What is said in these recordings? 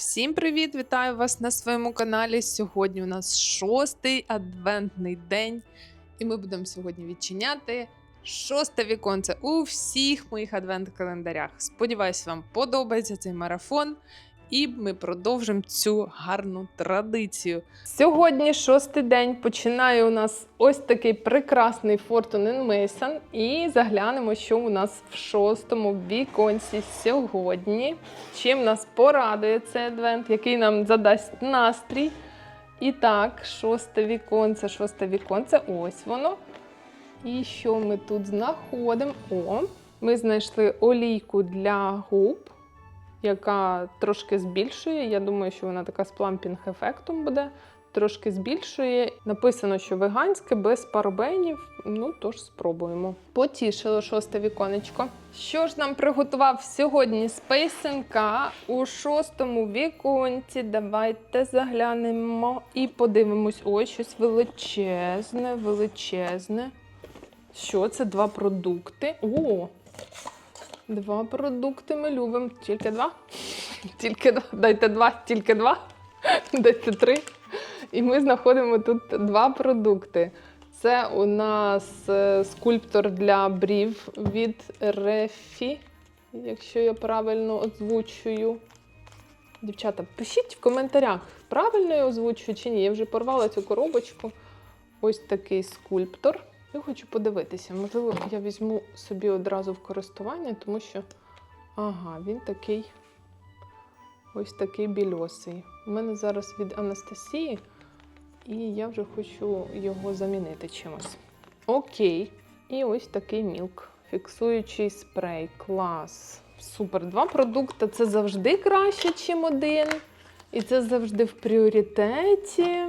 Всім привіт! Вітаю вас на своєму каналі. Сьогодні у нас шостий адвентний день, і ми будемо сьогодні відчиняти шосте віконце у всіх моїх адвент-календарях. Сподіваюсь, вам подобається цей марафон, і ми продовжимо цю гарну традицію. Сьогодні шостий день починає у нас ось такий прекрасний Fortune Mason. І заглянемо, що у нас в шостому віконці сьогодні. Чим нас порадує цей адвент, який нам задасть настрій. І так, шосте віконце, шосте віконце, ось воно. І що ми тут знаходимо? О, ми знайшли олійку для губ, яка трошки збільшує. Я думаю, що вона така з плампінг-ефектом буде. Трошки збільшує. Написано, що веганське, без парабенів. Ну, тож спробуємо. Потішило шосте віконечко. Що ж нам приготував сьогодні спейсенка у шостому віконці? Давайте заглянемо і подивимось. Ой, щось величезне, величезне. Що це? Два продукти. О! Два продукти ми любимо. Тільки два? Тільки два. Дайте два, тільки два. Дайте три. І ми знаходимо тут два продукти. Це у нас е, скульптор для брів від Рефі, якщо я правильно озвучую. Дівчата, пишіть в коментарях, правильно я озвучую чи ні. Я вже порвала цю коробочку. Ось такий скульптор. Я хочу подивитися. Можливо, я візьму собі одразу в користування, тому що ага, він такий ось такий більосий. У мене зараз від Анастасії, і я вже хочу його замінити чимось. Окей. І ось такий мілк. Фіксуючий спрей. Клас. Супер. Два продукти це завжди краще, ніж один. І це завжди в пріоритеті.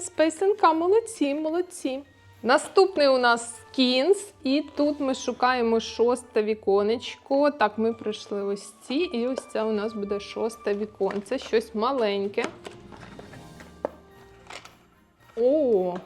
Спейсенка, молодці, молодці. Наступний у нас скінс, і тут ми шукаємо шосте віконечко. Так, ми пройшли ось ці, і ось це у нас буде шосте віконце, щось маленьке. О!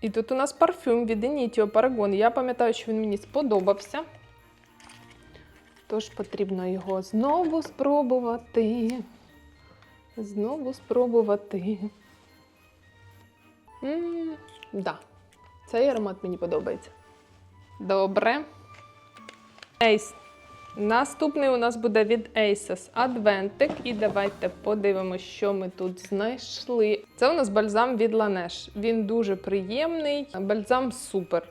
І тут у нас парфюм від Initio Paragon. Я пам'ятаю, що він мені сподобався. Тож потрібно його знову спробувати. Знову спробувати. М, да. Цей аромат мені подобається. Добре. Ейс. Наступний у нас буде від Asos Адвентик. І давайте подивимося, що ми тут знайшли. Це у нас бальзам від Laneige. Він дуже приємний. Бальзам супер.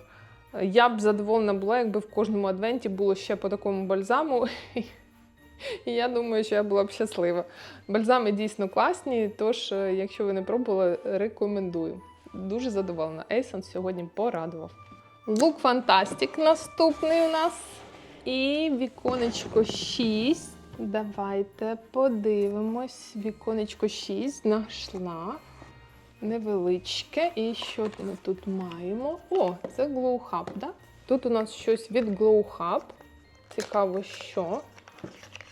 Я б задоволена була, якби в кожному адвенті було ще по такому бальзаму. І я думаю, що я була б щаслива. Бальзами дійсно класні, тож, е, якщо ви не пробували, рекомендую. Дуже задоволена. Ейсон сьогодні порадував. Лук Фантастик наступний у нас. І віконечко 6. Давайте подивимось. Віконечко 6 знайшла. Невеличке. І що ми тут маємо? О, це Glow Hub, да? Тут у нас щось від Glow Hub. Цікаво, що.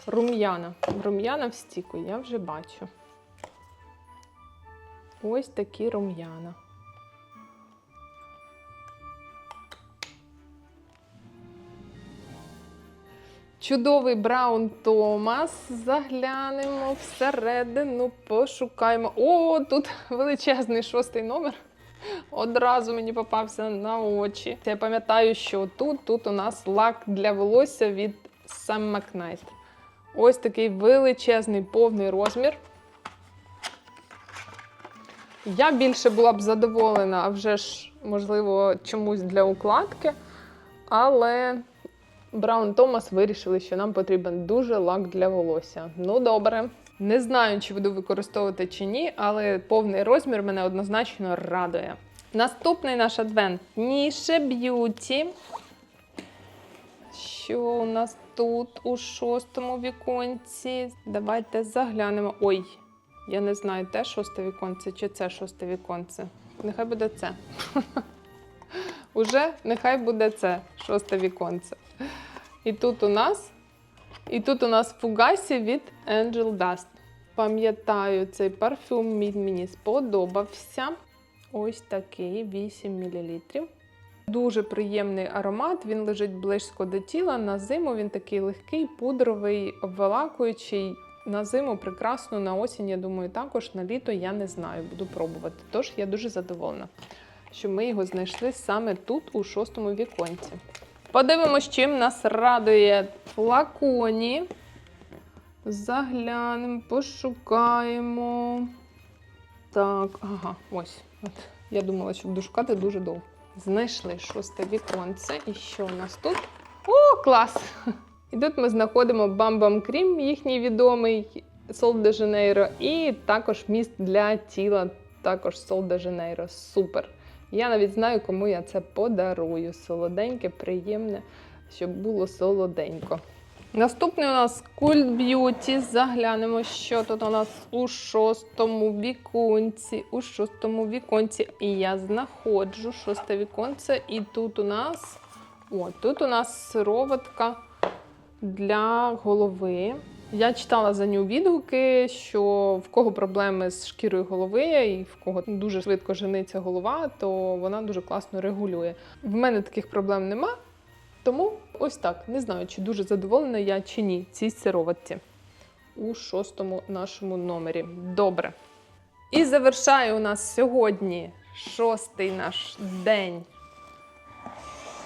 Рум'яна. Рум'яна в стіку, я вже бачу. Ось такі рум'яна. Чудовий Браун Томас. Заглянемо всередину, пошукаємо. О, тут величезний шостий номер. Одразу мені попався на очі. Я пам'ятаю, що тут, тут у нас лак для волосся від Sam McKnight. Ось такий величезний повний розмір. Я більше була б задоволена, а вже ж, можливо, чомусь для укладки. Але Браун Томас вирішили, що нам потрібен дуже лак для волосся. Ну, добре. Не знаю, чи буду використовувати чи ні, але повний розмір мене однозначно радує. Наступний наш адвент Ніше Б'юті. Що у нас тут у шостому віконці? Давайте заглянемо. Ой, я не знаю, те шосте віконце чи це шосте віконце. Нехай буде це. Уже нехай буде це шосте віконце. І тут у нас і тут у нас фугасі від Angel Dust. Пам'ятаю, цей парфюм він мені сподобався. Ось такий 8 мл. Дуже приємний аромат, він лежить близько до тіла. На зиму він такий легкий, пудровий, обволакуючий. На зиму прекрасно, на осінь, я думаю, також на літо я не знаю, буду пробувати. Тож я дуже задоволена, що ми його знайшли саме тут, у шостому віконці. Подивимось, чим нас радує флаконі. Заглянемо, пошукаємо. Так, ага, ось. От. Я думала, що буду шукати дуже довго. Знайшли шосте віконце. І що у нас тут? О, клас! І тут ми знаходимо Бам-Бам Крім, їхній відомий Сол де Жанейро, і також міст для тіла, також Сол де Жанейро. Супер! Я навіть знаю, кому я це подарую. Солоденьке, приємне, щоб було солоденько. Наступний у нас Cult Beauty. Заглянемо, що тут у нас у шостому віконці. У шостому віконці. І я знаходжу шосте віконце. І тут у нас. О, тут у нас сироватка для голови. Я читала за нього відгуки, що в кого проблеми з шкірою голови, і в кого дуже швидко жениться голова, то вона дуже класно регулює. В мене таких проблем нема, тому ось так. Не знаю, чи дуже задоволена я чи ні цій сироватці у шостому нашому номері. Добре. І завершає у нас сьогодні шостий наш день.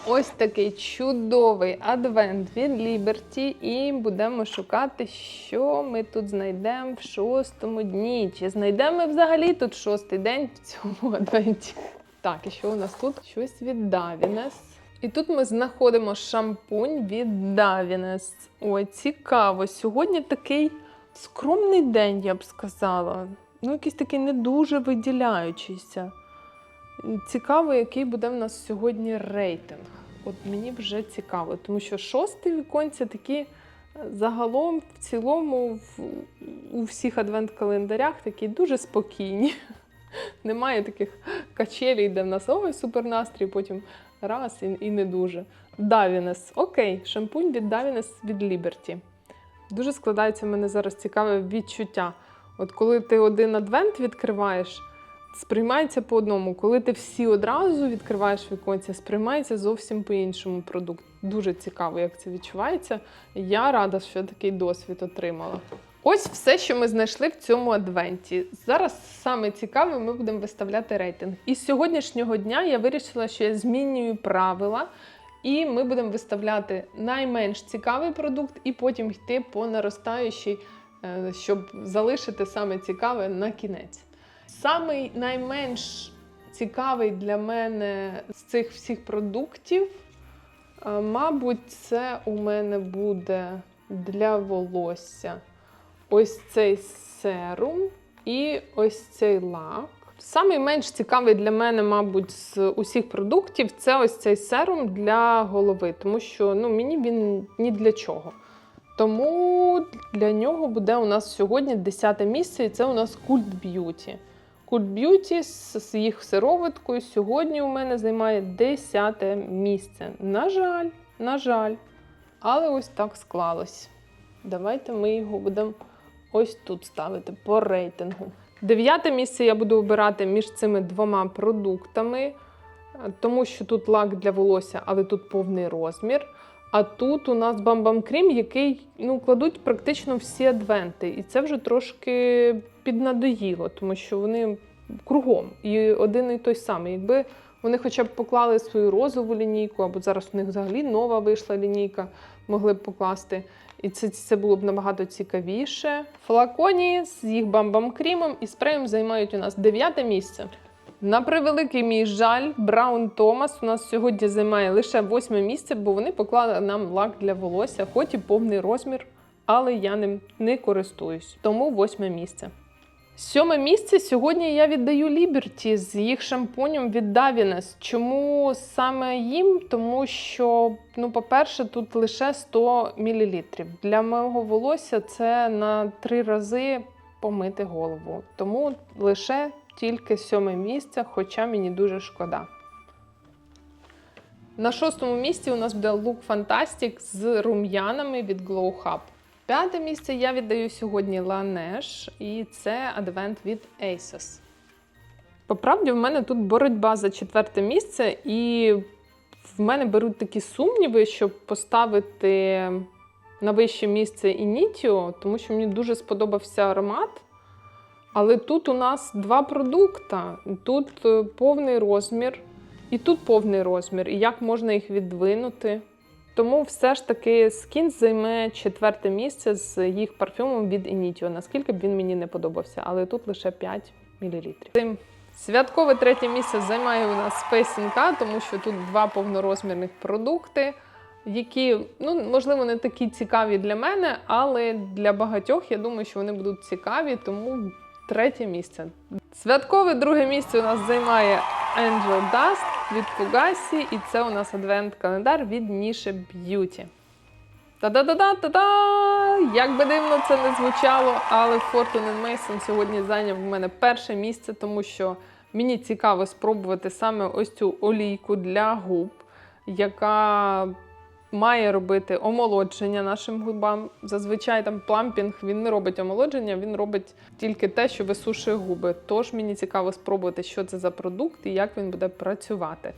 Ось такий чудовий адвент від Liberty. І будемо шукати, що ми тут знайдемо в шостому дні. Чи знайдемо ми взагалі тут шостий день в цьому адвенті? Так, і що у нас тут? Щось від Davines. І тут ми знаходимо шампунь від Davines. Ой, цікаво. Сьогодні такий скромний день, я б сказала. Ну, якийсь такий не дуже виділяючийся. Цікаво, який буде в нас сьогодні рейтинг. От мені вже цікаво, тому що шосте віконце такі е, загалом, в цілому, в, у всіх адвент-календарях такі дуже спокійні. Немає таких качелей, де в нас ой, супер настрій, потім раз і, і не дуже. Davines. Окей, шампунь від Davines від Liberty. Дуже складається в мене зараз цікаве відчуття. От коли ти один адвент відкриваєш, сприймається по одному. Коли ти всі одразу відкриваєш віконця, сприймається зовсім по-іншому продукт. Дуже цікаво, як це відчувається. Я рада, що такий досвід отримала. Ось все, що ми знайшли в цьому адвенті. Зараз саме цікаве, ми будемо виставляти рейтинг. І з сьогоднішнього дня я вирішила, що я змінюю правила. І ми будемо виставляти найменш цікавий продукт, і потім йти по наростаючій, е, щоб залишити саме цікаве на кінець. Самий найменш цікавий для мене з цих всіх продуктів, е, мабуть, це у мене буде для волосся. Ось цей серум і ось цей лак. Самий менш цікавий для мене, мабуть, з усіх продуктів це ось цей серум для голови, тому що ну, мені він ні для чого. Тому для нього буде у нас сьогодні 10 місце, і це у нас Cult Beauty. Beauty з з їх сироваткою сьогодні у мене займає 10 місце. На жаль, на жаль. Але ось так склалось. Давайте ми його будемо ось тут ставити по рейтингу. Дев'яте місце я буду обирати між цими двома продуктами, е, тому що тут лак для волосся, але тут повний розмір. А тут у нас бамбам крім, який ну, кладуть практично всі адвенти. І це вже трошки піднадоїло, тому що вони кругом і один і той самий. Якби вони хоча б поклали свою розову лінійку, або зараз у них взагалі нова вийшла лінійка, могли б покласти. І це, це було б набагато цікавіше. Флаконі з їх бамбам крімом і спреєм займають у нас дев'яте місце. На превеликий мій жаль, Браун Томас у нас сьогодні займає лише восьме місце, бо вони поклали нам лак для волосся, хоч і повний розмір, але я ним не користуюсь. Тому восьме місце. Сьоме місце сьогодні я віддаю Liberty з їх шампунем від Davines. Чому саме їм? Тому що, ну, по-перше, тут лише 100 мл. Для мого волосся це на три рази помити голову. Тому лише тільки сьоме місце, хоча мені дуже шкода. На шостому місці у нас буде Look Fantastic з рум'янами від Glow Hub. П'яте місце я віддаю сьогодні Laneige, і це адвент від Asos. По правді, в мене тут боротьба за четверте місце, і в мене беруть такі сумніви, щоб поставити на вище місце Інітіо, тому що мені дуже сподобався аромат. Але тут у нас два продукти. Тут е, повний розмір, і тут повний розмір. І як можна їх віддвинути? Тому все ж таки Skins займе четверте місце з їх парфюмом від Initio, наскільки б він мені не подобався, але тут лише 5 мл. Святкове третє місце займає у нас Space NK, тому що тут два повнорозмірних продукти, які, ну, можливо, не такі цікаві для мене, але для багатьох я думаю, що вони будуть цікаві, тому третє місце. Святкове друге місце у нас займає Angel Dust від Фугасі, і це у нас адвент-календар від Ніше Б'юті. Та-да-да-да-та-да! Як би дивно це не звучало, але Fortune Mason сьогодні зайняв в мене перше місце, тому що мені цікаво спробувати саме ось цю олійку для губ, яка має робити омолодження нашим губам. Зазвичай там плампінг він не робить омолодження, він робить тільки те, що висушує губи. Тож мені цікаво спробувати, що це за продукт і як він буде працювати.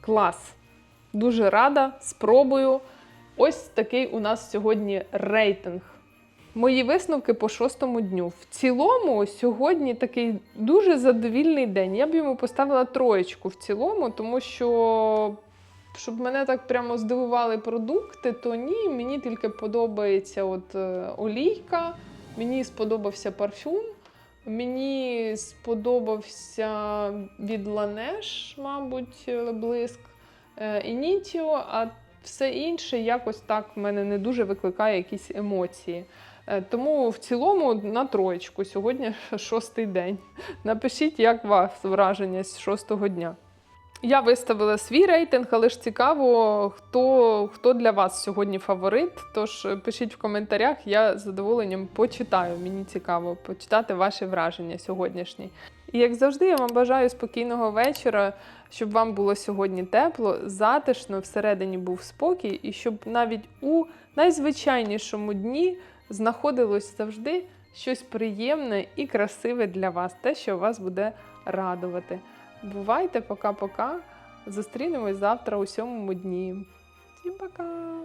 Клас! Дуже рада, спробую. Ось такий у нас сьогодні рейтинг. Мої висновки по шостому дню. В цілому, сьогодні такий дуже задовільний день. Я б йому поставила троєчку в цілому, тому що, щоб мене так прямо здивували продукти, то ні, мені тільки подобається от е, олійка, мені сподобався парфюм, мені сподобався від Ланеш, мабуть, блиск. е, Інітіо, а все інше якось так в мене не дуже викликає якісь емоції. Е, Тому в цілому на троєчку. Сьогодні шостий день. Напишіть, як вас враження з шостого дня. Я виставила свій рейтинг, але ж цікаво, хто, хто для вас сьогодні фаворит. Тож е, пишіть в коментарях, я з задоволенням почитаю. Мені цікаво почитати ваші враження сьогоднішні. І як завжди, я вам бажаю спокійного вечора, щоб вам було сьогодні тепло, затишно, всередині був спокій, і щоб навіть у найзвичайнішому дні знаходилось завжди щось приємне і красиве для вас, те, що вас буде радувати. Бувайте, пока-пока. Зустрінемось завтра у сьомому дні. Всім пока!